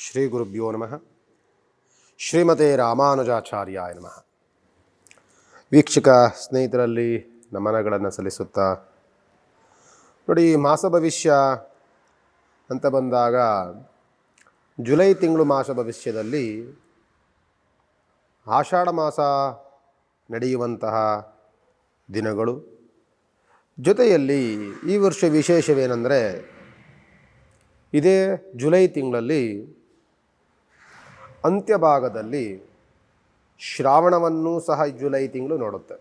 ಶ್ರೀ ಗುರುಭ್ಯೋ ನಮಃ. ಶ್ರೀಮತೆ ರಾಮಾನುಜಾಚಾರ್ಯಾಯ ನಮಃ. ವೀಕ್ಷಕ ಸ್ನೇಹಿತರಲ್ಲಿ ನಮನಗಳನ್ನು ಸಲ್ಲಿಸುತ್ತಾ, ನೋಡಿ ಮಾಸ ಭವಿಷ್ಯ ಅಂತ ಬಂದಾಗ ಜುಲೈ ತಿಂಗಳು ಮಾಸ ಭವಿಷ್ಯದಲ್ಲಿ ಆಷಾಢ ಮಾಸ ನಡೆಯುವಂತಹ ದಿನಗಳು. ಜೊತೆಯಲ್ಲಿ ಈ ವರ್ಷ ವಿಶೇಷವೇನೆಂದರೆ ಇದೇ ಜುಲೈ ತಿಂಗಳಲ್ಲಿ ಅಂತ್ಯಭಾಗದಲ್ಲಿ ಶ್ರಾವಣವನ್ನು ಸಹ ಜುಲೈ ತಿಂಗಳು ನೋಡುತ್ತೆ.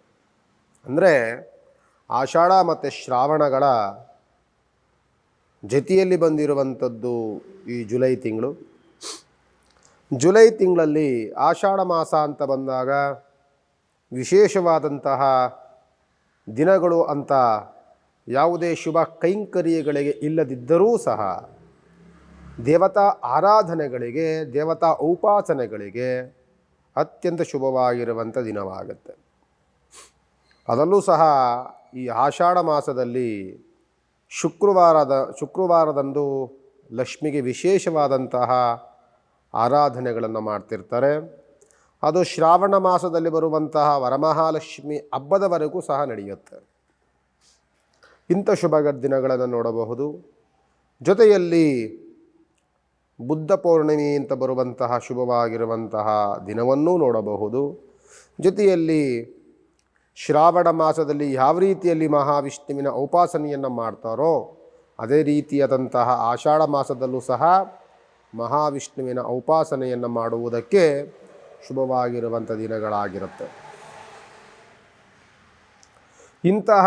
ಅಂದರೆ ಆಷಾಢ ಮತ್ತು ಶ್ರಾವಣಗಳ ಜತಿಯಲ್ಲಿ ಬಂದಿರುವಂಥದ್ದು ಈ ಜುಲೈ ತಿಂಗಳು. ಜುಲೈ ತಿಂಗಳಲ್ಲಿ ಆಷಾಢ ಮಾಸ ಅಂತ ಬಂದಾಗ ವಿಶೇಷವಾದಂತಹ ದಿನಗಳು ಅಂತ ಯಾವುದೇ ಶುಭ ಕೈಂಕರ್ಯಗಳಿಗೆ ಇಲ್ಲದಿದ್ದರೂ ಸಹ ದೇವತಾ ಆರಾಧನೆಗಳಿಗೆ, ದೇವತಾ ಉಪಾಸನೆಗಳಿಗೆ ಅತ್ಯಂತ ಶುಭವಾಗಿರುವಂಥ ದಿನವಾಗುತ್ತೆ. ಅದರಲ್ಲೂ ಸಹ ಈ ಆಷಾಢ ಮಾಸದಲ್ಲಿ ಶುಕ್ರವಾರದ, ಶುಕ್ರವಾರದಂದು ಲಕ್ಷ್ಮಿಗೆ ವಿಶೇಷವಾದಂತಹ ಆರಾಧನೆಗಳನ್ನು ಮಾಡ್ತಿರ್ತಾರೆ. ಅದು ಶ್ರಾವಣ ಮಾಸದಲ್ಲಿ ಬರುವಂತಹ ವರಮಹಾಲಕ್ಷ್ಮಿ ಹಬ್ಬದವರೆಗೂ ಸಹ ನಡೆಯುತ್ತೆ. ಇಂಥ ಶುಭ ದಿನಗಳನ್ನು ನೋಡಬಹುದು. ಜೊತೆಯಲ್ಲಿ ಬುದ್ಧ ಪೌರ್ಣಿಮೆ ಅಂತ ಬರುವಂತಹ, ಶುಭವಾಗಿರುವಂತಹ ದಿನವನ್ನೂ ನೋಡಬಹುದು. ಜೊತೆಯಲ್ಲಿ ಶ್ರಾವಣ ಮಾಸದಲ್ಲಿ ಯಾವ ರೀತಿಯಲ್ಲಿ ಮಹಾವಿಷ್ಣುವಿನ ಉಪಾಸನೆಯನ್ನು ಮಾಡ್ತಾರೋ, ಅದೇ ರೀತಿಯಾದಂತಹ ಆಷಾಢ ಮಾಸದಲ್ಲೂ ಸಹ ಮಹಾವಿಷ್ಣುವಿನ ಉಪಾಸನೆಯನ್ನು ಮಾಡುವುದಕ್ಕೆ ಶುಭವಾಗಿರುವಂಥ ದಿನಗಳಾಗಿರುತ್ತೆ. ಇಂತಹ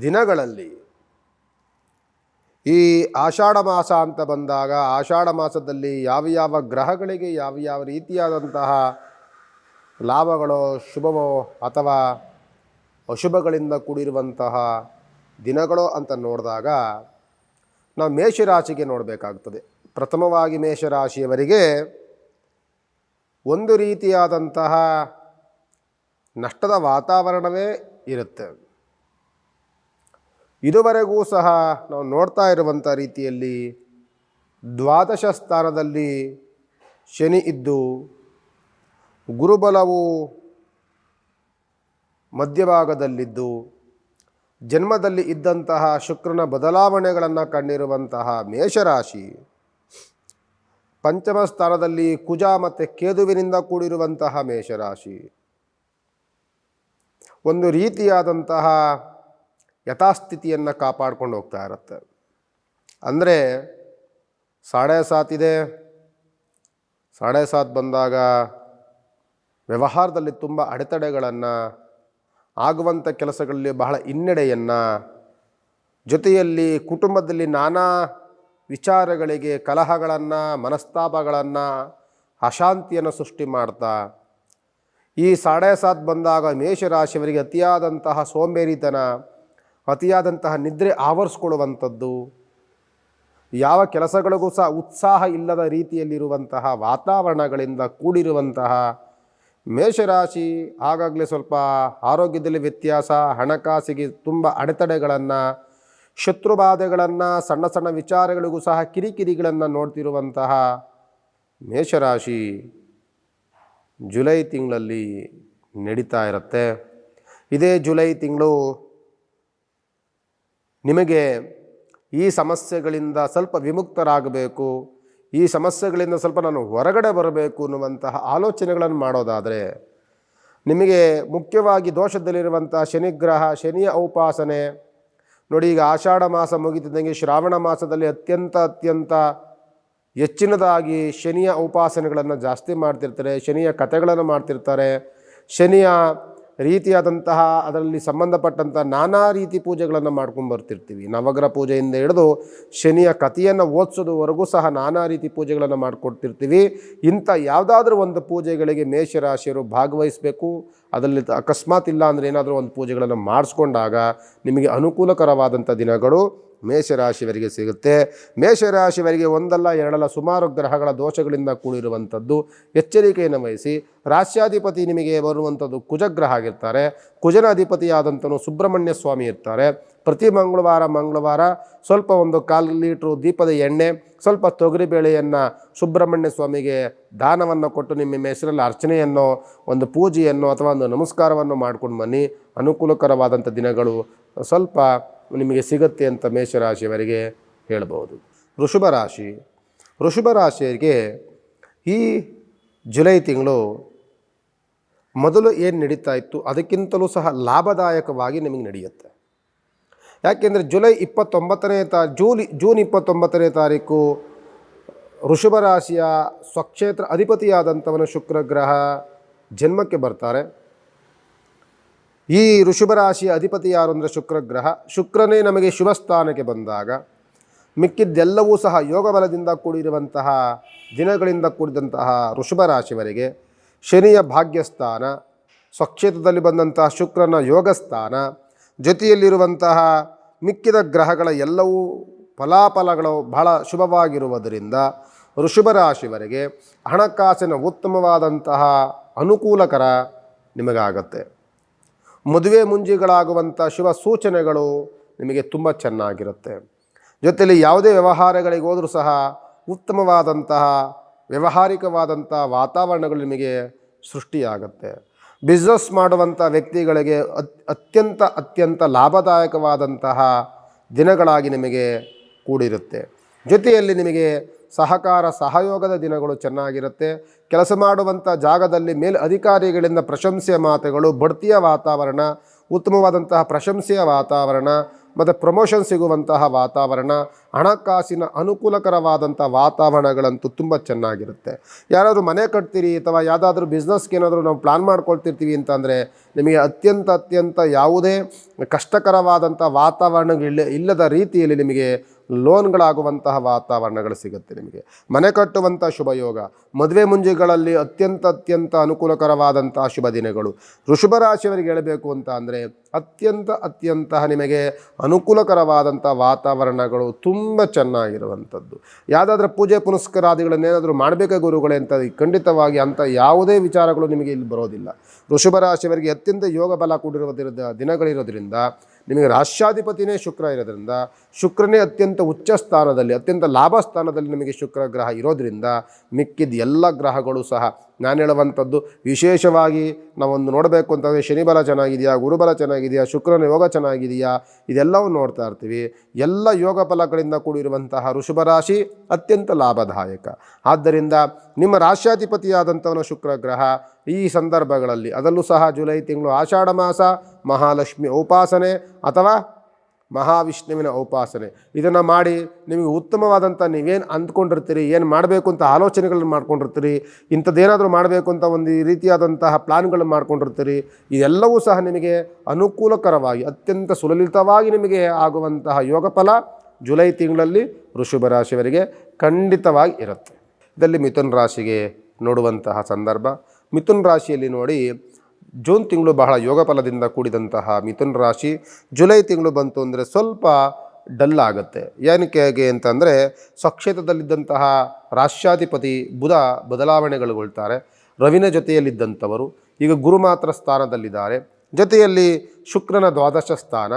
ದಿನಗಳಲ್ಲಿ ಈ ಆಷಾಢ ಮಾಸ ಅಂತ ಬಂದಾಗ ಆಷಾಢ ಮಾಸದಲ್ಲಿ ಯಾವ ಯಾವ ಗ್ರಹಗಳಿಗೆ ಯಾವ ಯಾವ ರೀತಿಯಾದಂತಹ ಲಾಭಗಳೋ ಶುಭವೋ ಅಥವಾ ಅಶುಭಗಳಿಂದ ಕೂಡಿರುವಂತಹ ದಿನಗಳು ಅಂತ ನೋಡಿದಾಗ ನಾವು ಮೇಷರಾಶಿಗೆ ನೋಡಬೇಕಾಗ್ತದೆ. ಪ್ರಥಮವಾಗಿ ಮೇಷರಾಶಿಯವರಿಗೆ ಒಂದು ರೀತಿಯಾದಂತಹ ನಷ್ಟದ ವಾತಾವರಣವೇ ಇರುತ್ತೆ. ಇದುವರೆಗೂ ಸಹ ನಾವು ನೋಡ್ತಾ ಇರುವಂಥ ರೀತಿಯಲ್ಲಿ ದ್ವಾದಶ ಸ್ಥಾನದಲ್ಲಿ ಶನಿ ಇದ್ದು ಗುರುಬಲವು ಮಧ್ಯಭಾಗದಲ್ಲಿದ್ದು ಜನ್ಮದಲ್ಲಿ ಇದ್ದಂತಹ ಶುಕ್ರನ ಬದಲಾವಣೆಗಳನ್ನು ಕಂಡಿರುವಂತಹ ಮೇಷರಾಶಿ ಪಂಚಮ ಸ್ಥಾನದಲ್ಲಿ ಕುಜ ಮತ್ತು ಕೇದುವಿನಿಂದ ಕೂಡಿರುವಂತಹ ಮೇಷರಾಶಿ. ಒಂದು ರೀತಿಯಾದಂತಹ ಯಥಾಸ್ಥಿತಿಯನ್ನು ಕಾಪಾಡ್ಕೊಂಡು ಹೋಗ್ತಾ ಇರುತ್ತೆ. ಅಂದರೆ ಸಾಡೆ ಸಾತ್ ಇದೆ. ಸಾಡೆ ಸಾತ್ ಬಂದಾಗ ವ್ಯವಹಾರದಲ್ಲಿ ತುಂಬ ಅಡೆತಡೆಗಳನ್ನು ಆಗುವಂಥ ಕೆಲಸಗಳಲ್ಲಿ ಬಹಳ ಹಿನ್ನಡೆಯನ್ನು, ಜೊತೆಯಲ್ಲಿ ಕುಟುಂಬದಲ್ಲಿ ನಾನಾ ವಿಚಾರಗಳಿಗೆ ಕಲಹಗಳನ್ನು, ಮನಸ್ತಾಪಗಳನ್ನು, ಅಶಾಂತಿಯನ್ನು ಸೃಷ್ಟಿ ಮಾಡ್ತಾ, ಈ ಸಾಡೆ ಸಾತ್ ಬಂದಾಗ ಮೇಷರಾಶಿಯವರಿಗೆ ಅತಿಯಾದಂತಹ ಸೋಂಬೇರಿತನ ಅತಿಯಾದಂತಹ ನಿದ್ರೆ ಆವರಿಸ್ಕೊಳ್ಳುವಂಥದ್ದು. ಯಾವ ಕೆಲಸಗಳಿಗೂ ಸಹ ಉತ್ಸಾಹ ಇಲ್ಲದ ರೀತಿಯಲ್ಲಿರುವಂತಹ ವಾತಾವರಣಗಳಿಂದ ಕೂಡಿರುವಂತಹ ಮೇಷರಾಶಿ ಆಗಾಗಲೇ ಸ್ವಲ್ಪ ಆರೋಗ್ಯದಲ್ಲಿ ವ್ಯತ್ಯಾಸ, ಹಣಕಾಸಿಗೆ ತುಂಬ ಅಡೆತಡೆಗಳನ್ನು ಶತ್ರುಬಾಧೆಗಳನ್ನು ಸಣ್ಣ ಸಣ್ಣ ವಿಚಾರಗಳಿಗೂ ಸಹ ಕಿರಿಕಿರಿಗಳನ್ನು ನೋಡ್ತಿರುವಂತಹ ಮೇಷರಾಶಿ ಜುಲೈ ತಿಂಗಳಲ್ಲಿ ನಡೀತಾ ಇರುತ್ತೆ. ಇದೇ ಜುಲೈ ತಿಂಗಳು ನಿಮಗೆ ಈ ಸಮಸ್ಯೆಗಳಿಂದ ಸ್ವಲ್ಪ ವಿಮುಕ್ತರಾಗಬೇಕು, ಈ ಸಮಸ್ಯೆಗಳಿಂದ ಸ್ವಲ್ಪ ನಾನು ಹೊರಗಡೆ ಬರಬೇಕು ಅನ್ನುವಂತಹ ಆಲೋಚನೆಗಳನ್ನು ಮಾಡೋದಾದರೆ, ನಿಮಗೆ ಮುಖ್ಯವಾಗಿ ದೋಷದಲ್ಲಿರುವಂಥ ಶನಿಗ್ರಹ, ಶನಿಯ ಉಪಾಸನೆ, ನೋಡಿ ಈಗ ಆಷಾಢ ಮಾಸ ಮುಗಿತಿದ್ದಂಗೆ ಶ್ರಾವಣ ಮಾಸದಲ್ಲಿ ಅತ್ಯಂತ ಅತ್ಯಂತ ಹೆಚ್ಚಿನದಾಗಿ ಶನಿಯ ಉಪಾಸನೆಗಳನ್ನು ಜಾಸ್ತಿ ಮಾಡ್ತಿರ್ತಾರೆ, ಶನಿಯ ಕಥೆಗಳನ್ನು ಮಾಡ್ತಿರ್ತಾರೆ, ಶನಿಯ ರೀತಿಯಾದಂತಹ ಅದರಲ್ಲಿ ಸಂಬಂಧಪಟ್ಟಂಥ ನಾನಾ ರೀತಿ ಪೂಜೆಗಳನ್ನು ಮಾಡ್ಕೊಂಡು ಬರ್ತಿರ್ತೀವಿ. ನವಗ್ರಹ ಪೂಜೆಯಿಂದ ಹಿಡಿದು ಶನಿಯ ಕಥೆಯನ್ನು ಓದಿಸೋದುವರೆಗೂ ಸಹ ನಾನಾ ರೀತಿ ಪೂಜೆಗಳನ್ನು ಮಾಡಿಕೊಡ್ತಿರ್ತೀವಿ. ಇಂಥ ಯಾವುದಾದ್ರೂ ಒಂದು ಪೂಜೆಗಳಿಗೆ ಮೇಷರಾಶಿಯರು ಭಾಗವಹಿಸಬೇಕು. ಅದರಲ್ಲಿ ಅಕಸ್ಮಾತ್ ಇಲ್ಲ ಅಂದರೆ ಏನಾದರೂ ಒಂದು ಪೂಜೆಗಳನ್ನು ಮಾಡಿಸ್ಕೊಂಡಾಗ ನಿಮಗೆ ಅನುಕೂಲಕರವಾದಂಥ ದಿನಗಳು. ಮೇಷರಾಶಿಯವರಿಗೆ ಸಿಗುತ್ತೆ. ಮೇಷರಾಶಿಯವರಿಗೆ ಒಂದಲ್ಲ ಎರಡಲ್ಲ ಸುಮಾರು ಗ್ರಹಗಳ ದೋಷಗಳಿಂದ ಕೂಡಿರುವಂಥದ್ದು ಎಚ್ಚರಿಕೆಯನ್ನು ವಹಿಸಿ. ರಾಶ್ಯಾಧಿಪತಿ ನಿಮಗೆ ಬರುವಂಥದ್ದು ಕುಜಗ್ರಹ ಆಗಿರ್ತಾರೆ. ಕುಜನ ಅಧಿಪತಿಯಾದಂಥನು ಸುಬ್ರಹ್ಮಣ್ಯ ಸ್ವಾಮಿ ಇರ್ತಾರೆ. ಪ್ರತಿ ಮಂಗಳವಾರ ಮಂಗಳವಾರ ಸ್ವಲ್ಪ ಒಂದು ಕಾಲು ಲೀಟ್ರು ದೀಪದ ಎಣ್ಣೆ, ಸ್ವಲ್ಪ ತೊಗರಿಬೇಳೆಯನ್ನು ಸುಬ್ರಹ್ಮಣ್ಯ ಸ್ವಾಮಿಗೆ ದಾನವನ್ನು ಕೊಟ್ಟು ನಿಮ್ಮ ಹೆಸರಲ್ಲಿ ಅರ್ಚನೆಯನ್ನು, ಒಂದು ಪೂಜೆಯನ್ನು ಅಥವಾ ಒಂದು ನಮಸ್ಕಾರವನ್ನು ಮಾಡ್ಕೊಂಡು ಬನ್ನಿ. ಅನುಕೂಲಕರವಾದಂಥ ದಿನಗಳು ಸ್ವಲ್ಪ ನಿಮಗೆ ಸಿಗುತ್ತೆ ಅಂತ ಮೇಷರಾಶಿಯವರಿಗೆ ಹೇಳ್ಬೋದು. ವೃಷಭ ರಾಶಿ. ವೃಷಭ ರಾಶಿಯವರಿಗೆ ಈ ಜುಲೈ ತಿಂಗಳು ಮೊದಲು ಏನು ನಡೀತಾ ಇತ್ತು ಅದಕ್ಕಿಂತಲೂ ಸಹ ಲಾಭದಾಯಕವಾಗಿ ನಿಮಗೆ ನಡೆಯುತ್ತೆ. ಯಾಕೆಂದರೆ ಜುಲೈ ಇಪ್ಪತ್ತೊಂಬತ್ತನೇ ತಾ, ಜೂಲಿ, ಜೂನ್ ಇಪ್ಪತ್ತೊಂಬತ್ತನೇ ತಾರೀಕು ವೃಷಭ ರಾಶಿಯ ಸ್ವಕ್ಷೇತ್ರ ಅಧಿಪತಿಯಾದಂಥವನ ಶುಕ್ರ ಗ್ರಹ ಜನ್ಮಕ್ಕೆ ಬರ್ತಾರೆ. ಈ ಋಷಭ ರಾಶಿಯ ಅಧಿಪತಿ ಯಾರು ಅಂದರೆ ಶುಕ್ರಗ್ರಹ. ಶುಕ್ರನೇ ನಮಗೆ ಶುಭ ಸ್ಥಾನಕ್ಕೆ ಬಂದಾಗ ಮಿಕ್ಕಿದ್ದೆಲ್ಲವೂ ಸಹ ಯೋಗ ಬಲದಿಂದ ಕೂಡಿರುವಂತಹ ದಿನಗಳಿಂದ ಕೂಡಿದಂತಹ ಋಷಭ ರಾಶಿವರಿಗೆ ಶನಿಯ ಭಾಗ್ಯಸ್ಥಾನ, ಸ್ವಕ್ಷೇತ್ರದಲ್ಲಿ ಬಂದಂತಹ ಶುಕ್ರನ ಯೋಗಸ್ಥಾನ, ಜೊತೆಯಲ್ಲಿರುವಂತಹ ಮಿಕ್ಕಿದ ಗ್ರಹಗಳ ಎಲ್ಲವೂ ಫಲಾಫಲಗಳು ಬಹಳ ಶುಭವಾಗಿರುವುದರಿಂದ ಋಷಭ ರಾಶಿವರಿಗೆ ಹಣಕಾಸಿನ ಉತ್ತಮವಾದಂತಹ ಅನುಕೂಲಕರ ನಿಮಗಾಗತ್ತೆ. ಮದುವೆ ಮುಂಜಿಗಳಾಗುವಂಥ ಶುಭ ಸೂಚನೆಗಳು ನಿಮಗೆ ತುಂಬ ಚೆನ್ನಾಗಿರುತ್ತೆ. ಜೊತೆಯಲ್ಲಿ ಯಾವುದೇ ವ್ಯವಹಾರಗಳಿಗೆ ಹೋದರೂ ಸಹ ಉತ್ತಮವಾದಂತಹ, ವ್ಯವಹಾರಿಕವಾದಂಥ ವಾತಾವರಣಗಳು ನಿಮಗೆ ಸೃಷ್ಟಿಯಾಗುತ್ತೆ. ಬಿಸ್ನೆಸ್ ಮಾಡುವಂಥ ವ್ಯಕ್ತಿಗಳಿಗೆ ಅತ್, ಅತ್ಯಂತ ಅತ್ಯಂತ ಲಾಭದಾಯಕವಾದಂತಹ ದಿನಗಳಾಗಿ ನಿಮಗೆ ಕೂಡಿರುತ್ತೆ. ಜೊತೆಯಲ್ಲಿ ನಿಮಗೆ ಸಹಕಾರ ಸಹಯೋಗದ ದಿನಗಳು ಚೆನ್ನಾಗಿರುತ್ತೆ. ಕೆಲಸ ಮಾಡುವಂಥ ಜಾಗದಲ್ಲಿ ಮೇಲ್ ಅಧಿಕಾರಿಗಳಿಂದ ಪ್ರಶಂಸೆಯ ಮಾತುಗಳು, ಬಡ್ತಿಯ ವಾತಾವರಣ, ಉತ್ತಮವಾದಂತಹ ಪ್ರಶಂಸೆಯ ವಾತಾವರಣ, ಮತ್ತು ಪ್ರಮೋಷನ್ ಸಿಗುವಂತಹ ವಾತಾವರಣ, ಹಣಕಾಸಿನ ಅನುಕೂಲಕರವಾದಂಥ ವಾತಾವರಣಗಳಂತೂ ತುಂಬ ಚೆನ್ನಾಗಿರುತ್ತೆ. ಯಾರಾದರೂ ಮನೆ ಕಟ್ತೀರಿ ಅಥವಾ ಯಾವುದಾದ್ರೂ ಬಿಸ್ನೆಸ್ಗೆ ಏನಾದರೂ ನಾವು ಪ್ಲ್ಯಾನ್ ಮಾಡ್ಕೊಳ್ತಿರ್ತೀವಿ ಅಂತಂದರೆ ನಿಮಗೆ ಅತ್ಯಂತ ಅತ್ಯಂತ ಯಾವುದೇ ಕಷ್ಟಕರವಾದಂಥ ವಾತಾವರಣಗಳಿಲ್ಲ, ಇಲ್ಲದ ರೀತಿಯಲ್ಲಿ ನಿಮಗೆ ಲೋನ್ಗಳಾಗುವಂತಹ ವಾತಾವರಣಗಳು ಸಿಗುತ್ತೆ ನಿಮಗೆ. ಮನೆ ಕಟ್ಟುವಂಥ ಶುಭಯೋಗ, ಮದುವೆ ಮುಂಜಿಗಳಲ್ಲಿ ಅತ್ಯಂತ ಅತ್ಯಂತ ಅನುಕೂಲಕರವಾದಂತಹ ಶುಭ ದಿನಗಳು. ವೃಷಭ ರಾಶಿಯವರಿಗೆ ಹೇಳಬೇಕು ಅಂತ ಅಂದರೆ ಅತ್ಯಂತ ಅತ್ಯಂತ ನಿಮಗೆ ಅನುಕೂಲಕರವಾದಂಥ ವಾತಾವರಣಗಳು ತುಂಬ ಚೆನ್ನಾಗಿರುವಂಥದ್ದು. ಯಾವುದಾದ್ರೂ ಪೂಜೆ ಪುನಸ್ಕಾರಾದಿಗಳನ್ನೇನಾದರೂ ಮಾಡಬೇಕಾ ಗುರುಗಳೇ ಅಂತ ಖಂಡಿತವಾಗಿ ಅಂಥ ಯಾವುದೇ ವಿಚಾರಗಳು ನಿಮಗೆ ಇಲ್ಲಿ ಬರೋದಿಲ್ಲ. ವೃಷಭ ರಾಶಿಯವರಿಗೆ ಅತ್ಯಂತ ಯೋಗ ಬಲ ಕೂಡಿರುವುದರಿಂದ ದಿನಗಳಿರೋದ್ರಿಂದ ನಿಮಗೆ ರಾಷ್ಟ್ರಾಧಿಪತಿನೇ ಶುಕ್ರ ಇರೋದ್ರಿಂದ, ಶುಕ್ರನೇ ಅತ್ಯಂತ ಉಚ್ಚ ಸ್ಥಾನದಲ್ಲಿ, ಅತ್ಯಂತ ಲಾಭ ಸ್ಥಾನದಲ್ಲಿ ನಿಮಗೆ ಶುಕ್ರ ಗ್ರಹ ಇರೋದ್ರಿಂದ ಮಿಕ್ಕಿದ ಎಲ್ಲ ಗ್ರಹಗಳು ಸಹ, ನಾನು ಹೇಳುವಂಥದ್ದು ವಿಶೇಷವಾಗಿ ನಾವೊಂದು ನೋಡಬೇಕು ಅಂತಂದರೆ ಶನಿಬಲ ಚೆನ್ನಾಗಿದೆಯಾ ಗುರುಬಲ ಚೆನ್ನಾಗಿದೆಯಾ, ಶುಕ್ರನ ಯೋಗ ಚೆನ್ನಾಗಿದೆಯಾ, ಇದೆಲ್ಲವೂ ನೋಡ್ತಾ ಇರ್ತೀವಿ. ಎಲ್ಲ ಯೋಗ ಫಲಗಳಿಂದ ಕೂಡಿರುವಂತಹ ಋಷಭ ರಾಶಿ ಅತ್ಯಂತ ಲಾಭದಾಯಕ. ಆದ್ದರಿಂದ ನಿಮ್ಮ ರಾಷ್ಟ್ರಾಧಿಪತಿಯಾದಂಥವನ ಶುಕ್ರ ಗ್ರಹ ಈ ಸಂದರ್ಭಗಳಲ್ಲಿ ಅದರಲ್ಲೂ ಸಹ ಜುಲೈ ತಿಂಗಳು ಆಷಾಢ ಮಾಸ ಮಹಾಲಕ್ಷ್ಮಿ ಉಪಾಸನೆ ಅಥವಾ ಮಹಾವಿಷ್ಣುವಿನ ಉಪಾಸನೆ. ಇದನ್ನು ಮಾಡಿ ನಿಮಗೆ ಉತ್ತಮವಾದಂಥ ನೀವೇನು ಅಂದ್ಕೊಂಡಿರ್ತೀರಿ, ಏನು ಮಾಡಬೇಕು ಅಂತ ಆಲೋಚನೆಗಳನ್ನು ಮಾಡ್ಕೊಂಡಿರ್ತೀರಿ, ಇಂಥದ್ದೇನಾದರೂ ಮಾಡಬೇಕು ಅಂತ ಒಂದು ಈ ರೀತಿಯಾದಂತಹ ಪ್ಲಾನ್ಗಳನ್ನು ಮಾಡ್ಕೊಂಡಿರ್ತೀರಿ, ಇದೆಲ್ಲವೂ ಸಹ ನಿಮಗೆ ಅನುಕೂಲಕರವಾಗಿ, ಅತ್ಯಂತ ಸುಲಲಿತವಾಗಿ ನಿಮಗೆ ಆಗುವಂತಹ ಯೋಗ ಫಲ ಜುಲೈ ತಿಂಗಳಲ್ಲಿ ವೃಷಭ ರಾಶಿಯವರಿಗೆ ಖಂಡಿತವಾಗಿ ಇರುತ್ತೆ. ಇದರಲ್ಲಿ ಮಿಥುನ್ ರಾಶಿಗೆ ನೋಡುವಂತಹ ಸಂದರ್ಭ. ಮಿಥುನ್ ರಾಶಿಯಲ್ಲಿ ನೋಡಿ ಜೂನ್ ತಿಂಗಳು ಬಹಳ ಯೋಗ ಫಲದಿಂದ ಕೂಡಿದಂತಹ ಮಿಥುನ್ ರಾಶಿ ಜುಲೈ ತಿಂಗಳು ಬಂತು ಅಂದರೆ ಸ್ವಲ್ಪ ಡಲ್ ಆಗುತ್ತೆ. ಏನಕ್ಕೆ ಹೇಗೆ ಅಂತಂದರೆ ಸ್ವಕ್ಷೇತ್ರದಲ್ಲಿದ್ದಂತಹ ರಾಷ್ಟ್ರಾಧಿಪತಿ ಬುಧ ಬದಲಾವಣೆಗಳುಗೊಳ್ತಾರೆ. ರವಿನ ಜೊತೆಯಲ್ಲಿದ್ದಂಥವರು, ಈಗ ಗುರು ಮಾತ್ರ ಸ್ಥಾನದಲ್ಲಿದ್ದಾರೆ. ಜೊತೆಯಲ್ಲಿ ಶುಕ್ರನ ದ್ವಾದಶ ಸ್ಥಾನ,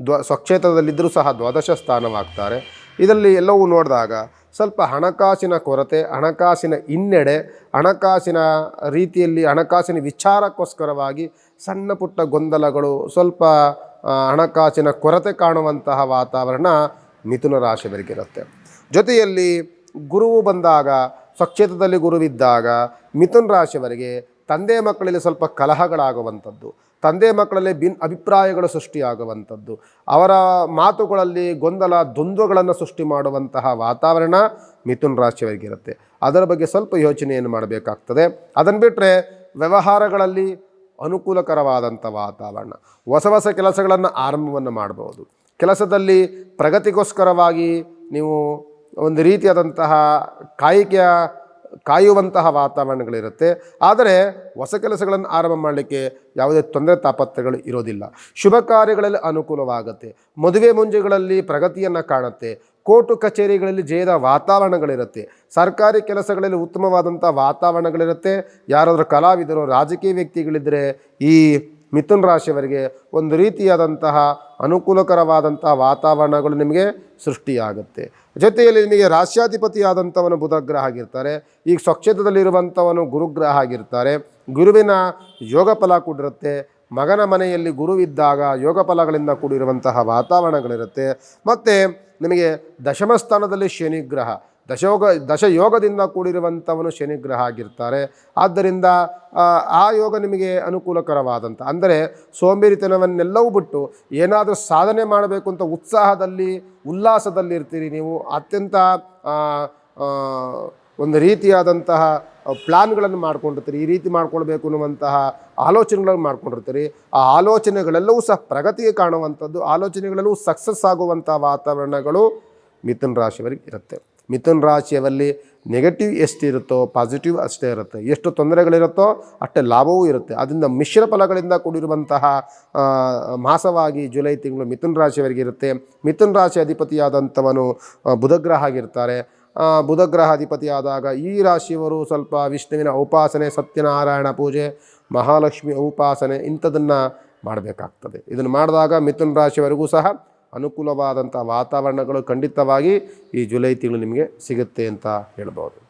ದ್ವ ಸ್ವಕ್ಷೇತ್ರದಲ್ಲಿದ್ದರೂ ಸಹ ದ್ವಾದಶ ಸ್ಥಾನವಾಗ್ತಾರೆ. ಇದರಲ್ಲಿ ಎಲ್ಲವೂ ನೋಡಿದಾಗ ಸ್ವಲ್ಪ ಹಣಕಾಸಿನ ಕೊರತೆ, ಹಣಕಾಸಿನ ಹಿನ್ನಡೆ, ಹಣಕಾಸಿನ ರೀತಿಯಲ್ಲಿ ಹಣಕಾಸಿನ ವಿಚಾರಕ್ಕೋಸ್ಕರವಾಗಿ ಸಣ್ಣ ಪುಟ್ಟ ಗೊಂದಲಗಳು, ಸ್ವಲ್ಪ ಹಣಕಾಸಿನ ಕೊರತೆ ಕಾಣುವಂತಹ ವಾತಾವರಣ ಮಿಥುನ ರಾಶಿಯವರಿಗಿರುತ್ತೆ ಜೊತೆಯಲ್ಲಿ ಗುರುವು ಬಂದಾಗ, ಸ್ವಕ್ಷೇತ್ರದಲ್ಲಿ ಗುರುವಿದ್ದಾಗ ಮಿಥುನ ರಾಶಿಯವರಿಗೆ ತಂದೆ ಮಕ್ಕಳಲ್ಲಿ ಸ್ವಲ್ಪ ಕಲಹಗಳಾಗುವಂಥದ್ದು. ತಂದೆ ಮಕ್ಕಳಲ್ಲಿ ಭಿನ್ ಅಭಿಪ್ರಾಯಗಳು ಸೃಷ್ಟಿಯಾಗುವಂಥದ್ದು. ಅವರ ಮಾತುಗಳಲ್ಲಿ ಗೊಂದಲ, ದ್ವಂದ್ವಗಳನ್ನು ಸೃಷ್ಟಿ ಮಾಡುವಂತಹ ವಾತಾವರಣ ಮಿಥುನ್ ರಾಶಿಯವರಿಗಿರುತ್ತೆ. ಅದರ ಬಗ್ಗೆ ಸ್ವಲ್ಪ ಯೋಚನೆಯನ್ನು ಮಾಡಬೇಕಾಗ್ತದೆ. ಅದನ್ನು ಬಿಟ್ಟರೆ ವ್ಯವಹಾರಗಳಲ್ಲಿ ಅನುಕೂಲಕರವಾದಂಥ ವಾತಾವರಣ. ಹೊಸ ಹೊಸ ಕೆಲಸಗಳನ್ನು ಆರಂಭವನ್ನು ಮಾಡ್ಬೋದು. ಕೆಲಸದಲ್ಲಿ ಪ್ರಗತಿಗೋಸ್ಕರವಾಗಿ ನೀವು ಒಂದು ರೀತಿಯಾದಂತಹ ಕಾಯಿಕೆಯ ಕಾಯುವಂತಹ ವಾತಾವರಣಗಳಿರುತ್ತೆ. ಆದರೆ ಹೊಸ ಕೆಲಸಗಳನ್ನು ಆರಂಭ ಮಾಡಲಿಕ್ಕೆ ಯಾವುದೇ ತೊಂದರೆ ತಾಪತ್ರೆಗಳು ಇರೋದಿಲ್ಲ. ಶುಭ ಕಾರ್ಯಗಳಲ್ಲಿ ಅನುಕೂಲವಾಗುತ್ತೆ. ಮದುವೆ ಮುಂಜುಗಳಲ್ಲಿ ಪ್ರಗತಿಯನ್ನು ಕಾಣುತ್ತೆ. ಕೋರ್ಟು ಕಚೇರಿಗಳಲ್ಲಿ ಜಯದ ವಾತಾವರಣಗಳಿರುತ್ತೆ. ಸರ್ಕಾರಿ ಕೆಲಸಗಳಲ್ಲಿ ಉತ್ತಮವಾದಂಥ ವಾತಾವರಣಗಳಿರುತ್ತೆ. ಯಾರಾದರೂ ಕಲಾವಿದರು, ರಾಜಕೀಯ ವ್ಯಕ್ತಿಗಳಿದ್ದರೆ ಈ ಮಿಥುನ್ ರಾಶಿಯವರಿಗೆ ಒಂದು ರೀತಿಯಾದಂತಹ ಅನುಕೂಲಕರವಾದಂತಹ ವಾತಾವರಣಗಳು ನಿಮಗೆ ಸೃಷ್ಟಿಯಾಗುತ್ತೆ. ಜೊತೆಯಲ್ಲಿ ನಿಮಗೆ ರಾಶ್ಯಾಧಿಪತಿಯಾದಂಥವನು ಬುಧ ಗ್ರಹ ಆಗಿರ್ತಾರೆ. ಈಗ ಸ್ವಕ್ಷೇತ್ರದಲ್ಲಿರುವಂಥವನು ಗುರುಗ್ರಹ ಆಗಿರ್ತಾರೆ. ಗುರುವಿನ ಯೋಗ ಫಲ ಕೂಡಿರುತ್ತೆ. ಮಗನ ಮನೆಯಲ್ಲಿ ಗುರುವಿದ್ದಾಗ ಯೋಗ ಫಲಗಳಿಂದ ಕೂಡಿರುವಂತಹ ವಾತಾವರಣಗಳಿರುತ್ತೆ. ಮತ್ತು ನಿಮಗೆ ದಶಮ ಸ್ಥಾನದಲ್ಲಿ ಶನಿಗ್ರಹ ದಶಯೋಗ ದಶಯೋಗದಿಂದ ಕೂಡಿರುವಂಥವನು ಶನಿಗ್ರಹ ಆಗಿರ್ತಾರೆ. ಆದ್ದರಿಂದ ಆ, ಯೋಗ ನಿಮಗೆ ಅನುಕೂಲಕರವಾದಂಥ ಅಂದರೆ ಸೋಂಬೇರಿತನವನ್ನೆಲ್ಲವೂ ಬಿಟ್ಟು ಏನಾದರೂ ಸಾಧನೆ ಮಾಡಬೇಕು ಅಂತ ಉತ್ಸಾಹದಲ್ಲಿ ಉಲ್ಲಾಸದಲ್ಲಿ ಇರ್ತೀರಿ ನೀವು. ಅತ್ಯಂತ ಒಂದು ರೀತಿಯಾದಂತಹ ಪ್ಲಾನ್ಗಳನ್ನು ಮಾಡ್ಕೊಂಡಿರ್ತೀರಿ. ಈ ರೀತಿ ಮಾಡ್ಕೊಳ್ಬೇಕು ಅನ್ನುವಂತಹ ಆಲೋಚನೆಗಳನ್ನು ಮಾಡ್ಕೊಂಡಿರ್ತೀರಿ. ಆ ಆಲೋಚನೆಗಳೆಲ್ಲವೂ ಸಹ ಪ್ರಗತಿಗೆ ಕಾಣುವಂಥದ್ದು. ಆಲೋಚನೆಗಳೆಲ್ಲವೂ ಸಕ್ಸಸ್ ಆಗುವಂಥ ವಾತಾವರಣಗಳು ಮಿಥುನ್ ರಾಶಿಯವರಿಗೆ ಇರುತ್ತೆ. ಮಿಥುನ್ ರಾಶಿಯಲ್ಲಿ ನೆಗೆಟಿವ್ ಎಷ್ಟಿರುತ್ತೋ ಪಾಸಿಟಿವ್ ಅಷ್ಟೇ ಇರುತ್ತೆ. ಎಷ್ಟು ತೊಂದರೆಗಳಿರುತ್ತೋ ಅಷ್ಟೇ ಲಾಭವೂ ಇರುತ್ತೆ. ಅದರಿಂದ ಮಿಶ್ರ ಫಲಗಳಿಂದ ಕೂಡಿರುವಂತಹ ಮಾಸವಾಗಿ ಜುಲೈ ತಿಂಗಳು ಮಿಥುನ್ ರಾಶಿಯವರಿಗೆ ಇರುತ್ತೆ. ಮಿಥುನ್ ರಾಶಿ ಅಧಿಪತಿಯಾದಂಥವನು ಬುಧಗ್ರಹ ಆಗಿರ್ತಾರೆ. ಬುಧಗ್ರಹ ಅಧಿಪತಿಯಾದಾಗ ಈ ರಾಶಿಯವರು ಸ್ವಲ್ಪ ವಿಷ್ಣುವಿನ ಉಪಾಸನೆ, ಸತ್ಯನಾರಾಯಣ ಪೂಜೆ, ಮಹಾಲಕ್ಷ್ಮಿ ಉಪಾಸನೆ ಇಂಥದನ್ನು ಮಾಡಬೇಕಾಗ್ತದೆ. ಇದನ್ನು ಮಾಡಿದಾಗ ಮಿಥುನ್ ರಾಶಿಯವರೆಗೂ ಸಹ ಅನುಕೂಲವಾದಂಥ ವಾತಾವರಣಗಳು ಖಂಡಿತವಾಗಿ ಈ ಜುಲೈ ತಿಂಗಳು ನಿಮಗೆ ಸಿಗುತ್ತೆ ಅಂತ ಹೇಳ್ಬೋದು.